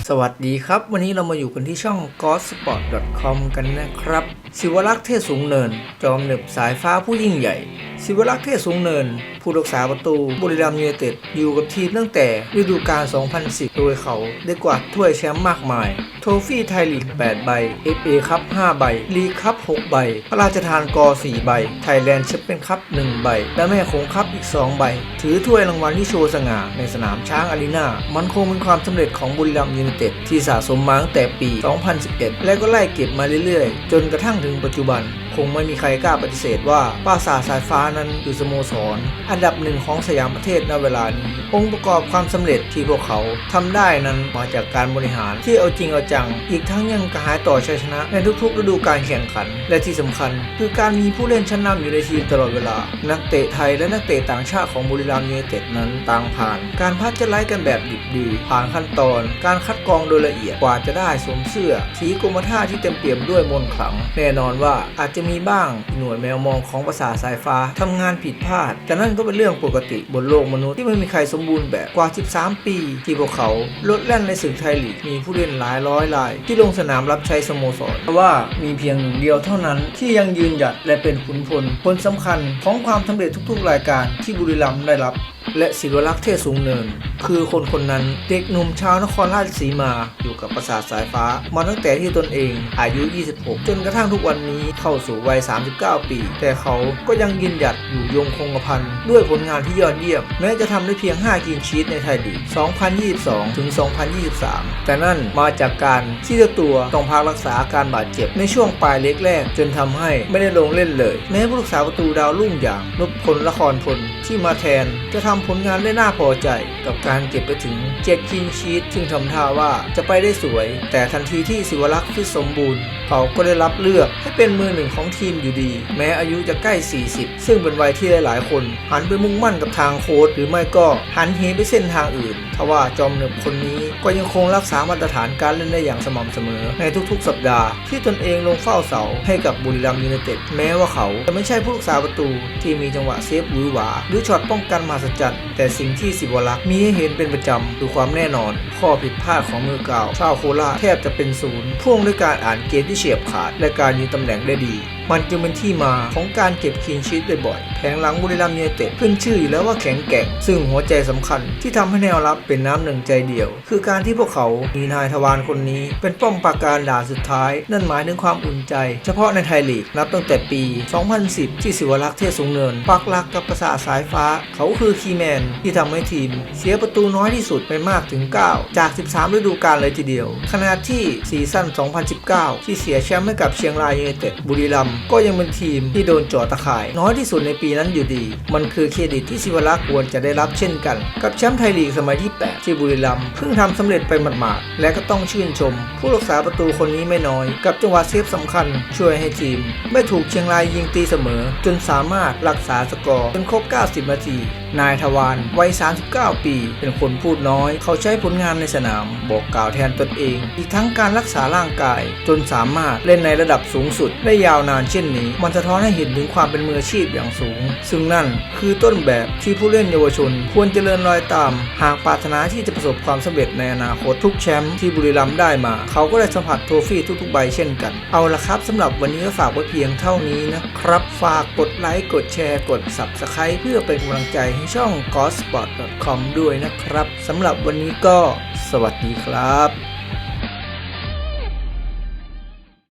ส วัสดีครับ วันนี้เรามาอยู่กันที่ช่อง g o s p o r t c o m กันนะครับ ศิวรักษ์เทศสูงเนิน จอมเหน็บสายฟ้าผู้ยิ่งใหญ่ ศิวรักษ์เทศสูงเนิน ผู้รักษาประตูบุรีรัมย์ยูไนเต็ดอยู่กับทีมตั้งแต่ฤดูกาล 2010 โดยเขาได้กวาดถ้วยแชมป์มากมาย โทฟี่ไทยลีก 8 ใบ FA คัพ 5 ใบ ลีกคัพ 6 ใบ พระราชทานกอ 4 ใบ ไทยแลนด์แชมเปี้ยนคัพ 1 ใบ และแม่คงคัพอีก 2 ใบ ถือถ้วยรางวัลที่โชว์สง่าในสนามช้างอารีนามันคงเป็นความสำเร็จของบุรีรัมย์ยูไนเต็ดที่สะสมมาตั้งแต่ปี 2011 และก็ไล่เก็บมาเรื่อยๆ จนกระทั่งถึงปัจจุบัน คงไม่มีใครกล้าปฏิเสธว่าปราสาทสายฟ้านั้นคือสโมสรอันดับหนึ่งของสยามประเทศณเวลานี้ องค์ประกอบความสำเร็จที่พวกเขาทำได้นั้นมาจากการบริหารที่เอาจริงเอาจัง อีกทั้งยังกระหายต่อชัยชนะ ในทุกๆ ฤดูกาลแข่งขัน และที่สำคัญ คือการมีผู้เล่นชั้นนำอยู่ในทีมตลอดเวลา นักเตะไทยและนักเตะต่างชาติของบุรีรัมย์ยูไนเต็ดนั้นต่างผ่าน การพัชไล่กันแบบดิบดี ผ่านขั้นตอน การคัดกรองโดยละเอียดกว่าจะได้สวมเสื้อ สีกรมท่าที่เต็มเปี่ยมด้วยมนต์ขลัง แน่นอนว่าอาจจะมีบ้างหน่วยแมวมองของประสาสายฟ้าทำงานผิดพลาด แต่นั่นก็เป็นเรื่องปกติบนโลกมนุษย์ที่ไม่มีใครสมบูรณ์แบบกว่า 13 ปี ที่พวกเขาลดแล่นในศึกไทยลีกมีผู้เล่นหลายร้อยราย ที่ลงสนามรับใช้สโมสรแต่ว่ามีเพียงหนึ่งเดียวเท่านั้นที่ยังยืนหยัดและเป็นขุนพลคนสำคัญของความสำเร็จทุกๆ รายการที่บุรีรัมย์ได้รับและศิวรักษ์เทศสูงเนิน คือคนคนนั้นเด็กหนุ่มชาวนครราชสีมาอยู่กับประสาทสายฟ้า มาตั้งแต่ที่ตนเองอายุ 26 จนกระทั่งทุกวันนี้เข้าสู่วัย 39 ปี แต่เขาก็ยังยืนหยัดอยู่ยงคงกระพันด้วยผลงานที่ยอดเยี่ยม แม้จะทำได้เพียง 5 กินชีตในไทยลีก 2022 ถึง 2023 แต่นั่นมาจากการที่เจ้าตัวต้องพักรักษาอาการบาดเจ็บในช่วงปลายเล็กแรกจนทำให้ไม่ได้ลงเล่นเลย แม้ผู้รักษาประตูดาวรุ่งอย่างนพพลละครพลที่มาแทนจะทำผลงานได้น่าพอใจ กับการเก็บไปถึง7คินชีตซึ่งทำท่าว่าจะไปได้สวย แต่ทันทีที่ศิวรักษ์ฟิตสมบูรณ์ เขาก็ได้รับเลือกให้เป็นมือหนึ่งของทีมอยู่ดี แม้อายุจะใกล้ 40 ซึ่งเป็นวัยที่หลายๆ คน หันไปมุ่งมั่นกับทางโค้ชหรือไม่ก็หันเหไปเส้นทางอื่นทว่าจอมหนึ่งคนนี้ก็ยังคงรักษามาตรฐานการเล่นได้อย่างสม่ำเสมอ ในทุกๆ สัปดาห์ที่ตนเองลงเฝ้าเสาให้กับบุรีรัมย์ยูไนเต็ดแม้ว่าเขาจะไม่ใช่ผู้รักษาประตูที่มีจังหวะเซฟหวือหวา หรือช็อตป้องกันมหัศจรรย์แต่สิ่งที่สิบวรักษ์มีให้เห็นเป็นประจำคือความแน่นอน ข้อผิดพลาดของมือเก่าชาวโคราชแทบจะเป็นศูนย์พ่วงด้วยการอ่านเกมที่เฉียบขาดและการยืนตำแหน่งได้ดี มันจึงเป็นที่มาของการเก็บคลีนชีตบ่อยๆแผงหลังบุรีรัมย์ยูไนเต็ดขึ้นชื่ออยู่แล้วว่าแข็งแกร่ง ซึ่งหัวใจสำคัญที่ทำให้แนวรับเป็นน้ำหนึ่งใจเดียว คือการที่พวกเขามีนายทวารคนนี้ เป็นป้อมปราการด่านสุดท้าย นั่นหมายถึงความอุ่นใจ เฉพาะในไทยลีกนับตั้งแต่ปี 2010 ที่ศิวรักษ์เทศสูงเนินปักหลักกับประสาทสายฟ้า เขาคือคีแมนที่ทำให้ทีม เสียประตูน้อยที่สุดไปมากถึง 9 จาก 13 ฤดูกาลเลยทีเดียวขณะที่ซีซั่น 2019 ที่เสียแชมป์ให้กับเชียงรายยูไนเต็ดบุรีรัมย์ก็ยังเป็นทีมที่โดนจ่อตะข่าย น้อยที่สุดในปีนั้นอยู่ดี มันคือเครดิตที่ศิวรักษ์ควรจะได้รับเช่นกัน กับแชมป์ไทยลีกสมัยที่ 8 ที่บุรีรัมย์เพิ่งทำสำเร็จไปหมาดๆและก็ต้องชื่นชม ผู้รักษาประตูคนนี้ไม่น้อย กับจังหวะเซฟสำคัญ ช่วยให้ทีม ไม่ถูกเชียงรายยิงตีเสมอ จนสามารถรักษาสกอร์จนครบ 90 นาทีนายทวารวัย 39 ปี เป็นคนพูดน้อย เขาใช้ผลงานในสนาม บอกกล่าวแทนตนเอง อีกทั้งการรักษาร่างกาย จนสามารถเล่นในระดับสูงสุดได้ยาวนานเช่นนี้ มันสะท้อนให้เห็นถึงความเป็นมืออาชีพอย่างสูง ซึ่งนั่นคือต้นแบบที่ผู้เล่นเยาวชน ควรเจริญรอยตาม หากปรารถนาที่จะประสบความสำเร็จในอนาคตทุกแชมป์ที่บุรีรัมย์ได้มา เขาก็ได้สัมผัสโทฟี่ทุกๆใบเช่นกัน เอาละครับสำหรับวันนี้ก็ฝากไว้เพียงเท่านี้นะครับ ฝากกดไลค์กดแชร์กด Subscribe เพื่อเป็นกำลังใจให้ช่อง g o s p o t c o m ด้วยนะครับสำหรับวันนี้ก็สวัสดีครับ